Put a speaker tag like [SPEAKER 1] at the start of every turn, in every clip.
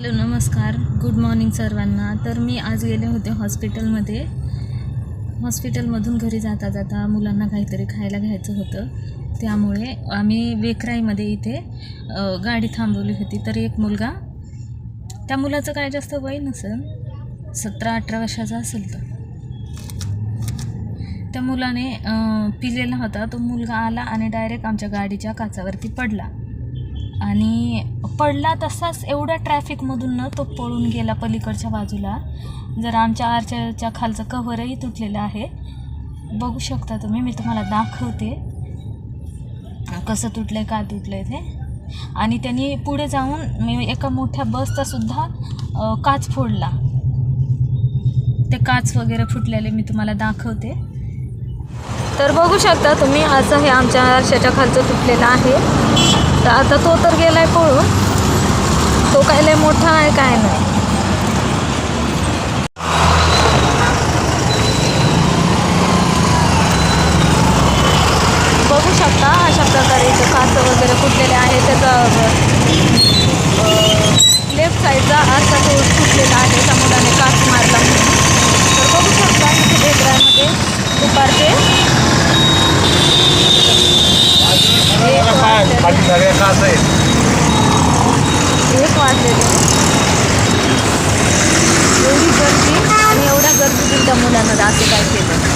[SPEAKER 1] Hello नमस्कार. Good morning सर्वांना. तर मी आज गेले होते हॉस्पिटलमध्ये. हॉस्पिटलमधून घरी जाता जाता मुलांना काहीतरी खायला घ्यायचं होतं. त्यामुळे आम्ही वेकराईमध्ये इथे गाडी थांबवली होती. तर एक मुलगा त्या मुलाचं काय जास्त वय नसेल सतरा अठरा वर्षाचा असेल तर. त्या मुलाने पिलेला होता. तो मुलगा आला आणि डायरेक्ट आमच्या गाडीच्या काचावरती पडला. आणि पडला तसाच एवढ्या ट्रॅफिकमधून ना तो पळून गेला पलीकडच्या बाजूला. जर आमच्या आरच्याच्या खालचं कव्हरही तुटलेलं आहे. बघू शकता तुम्ही मी तुम्हाला दाखवते. कसं तुटलं आहे का तुटलं आहे ते. आणि त्यांनी पुढे जाऊन मी एका मोठ्या बसचा सुद्धा काच फोडला. ते काच वगैरे फुटलेले मी तुम्हाला दाखवते. तर बघू शकता तुम्ही असं हे आमच्या आरशाच्या खालचं तुटलेलं आहे. तर आता तो तर गेलाय पळून. तो काय लय मोठा आहे काय नाही. बघू शकता अशा प्रकारे इथं काचं वगैरे फुटलेले आहे. त्याचा लेफ्ट साईडचा असा तो फुटलेला आहे. त्या मुलाने काच मारला म्हणून तर बघू शकता इथे बेकरामध्ये दुपारचे एक वाजलेले-
[SPEAKER 2] खाली सगळ्या
[SPEAKER 1] एक वाजलेले एवढी गर्दी आणि एवढ्या गर्दीतून त्या मुलांना असं काय केलं?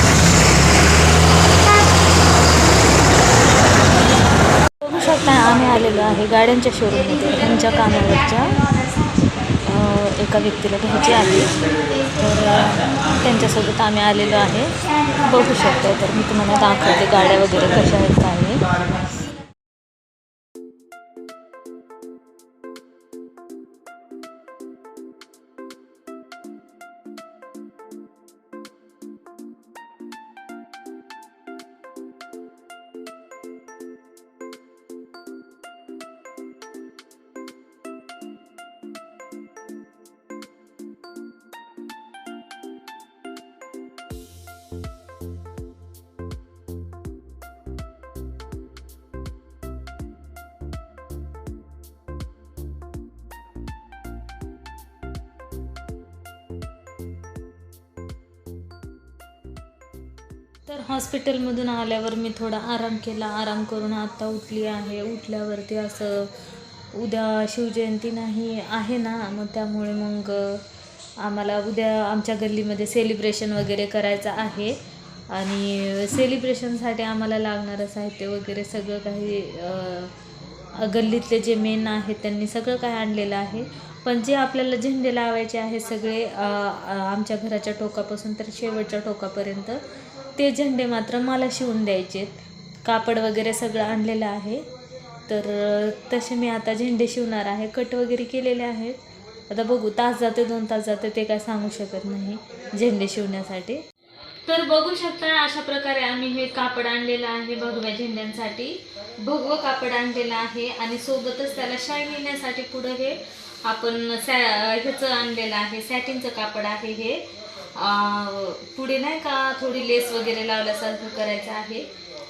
[SPEAKER 1] बघू शकता आम्ही आलेलो आहे गाड्यांच्या शोरूममध्ये त्यांच्या कामावरच्या एका व्यक्तीला घ्यायची आहे तर त्यांच्यासोबत आम्ही आलेलो आहे. बघू शकतो तर मी तुम्हाला दाखवते गाड्या वगैरे कशा आहेत काय तर हॉस्पिटलमधून आल्यावर मी थोडा आराम केला. आराम करून आत्ता उठली आहे. उठल्यावरती असं उद्या शिवजयंती नाही आहे ना? मग त्यामुळे मग आम्हाला उद्या आमच्या गल्लीमध्ये सेलिब्रेशन वगैरे करायचं आहे. आणि सेलिब्रेशनसाठी आम्हाला लागणारं साहित्य वगैरे सगळं काही गल्लीतले जे मेन आहेत त्यांनी सगळं काय आणलेलं आहे. पण जे आपल्याला झेंडे लावायचे आहे सगळे आमच्या घराच्या टोकापासून तर शेवटच्या टोकापर्यंत ते झेंडे मात्र मला शिवून द्यायचे कापड वगैरे सगळं आणलेलं आहे. तर तसे मी आता झेंडे शिवणार आहे. कट वगैरे केलेले आहेत. आता बघू तास जाते दोन तास जाते ते काय सांगू शकत नाही झेंडे शिवण्यासाठी. तर बघू शकता अशा प्रकारे आम्ही हे कापड आणलेलं आहे भगव्या झेंड्यांसाठी. भगवं कापड आणलेलं आहे आणि सोबतच त्याला शाईन येण्यासाठी पुढं हे आपण सॅ ह्याचं आणलेलं आहे सॅटिनचं कापड आहे हे. पुढे नाही का थोडी लेस वगैरे लावल्यासारखं करायचं आहे.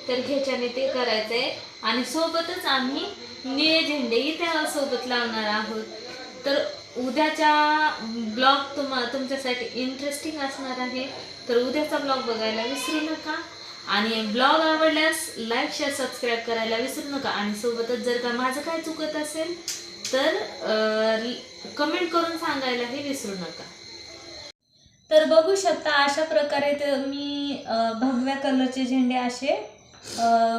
[SPEAKER 1] तर ह्याच्याने ते करायचं आहे आणि सोबतच आम्ही निळे झेंडेही त्या सोबत लावणार आहोत. तर उद्याच्या ब्लॉग तुम तुमच्यासाठी इंटरेस्टिंग असणार आहे. तर उद्याचा ब्लॉग बघायला विसरू नका. आणि ब्लॉग आवडल्यास लाईक शेअर सबस्क्राईब करायला विसरू नका. आणि सोबतच जर का माझं काय चुकत असेल तर कमेंट करून सांगायलाही विसरू नका. तर बघू शकता अशा प्रकारे तर मी भगव्या कलरचे झेंडे असे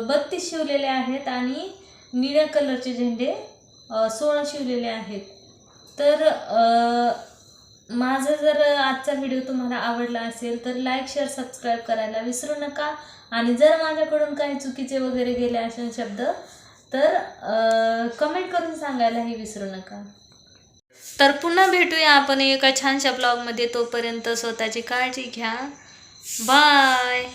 [SPEAKER 1] बत्तीस शिवलेले आहेत आणि निळ्या कलरचे झेंडे सोळा शिवलेले आहेत. तर माझा जर आजचा व्हिडिओ तुम्हाला आवडला असेल तर लाईक शेअर सबस्क्राईब करायला विसरू नका. आणि जर माझ्याकडून काही चुकीचे वगैरे गेले असेल शब्द तर कमेंट करून सांगायलाही विसरू नका. तर पुन्हा भेटूया आपण एका छानशा ब्लॉगमध्ये. तोपर्यंत स्वतःची काळजी घ्या. बाय.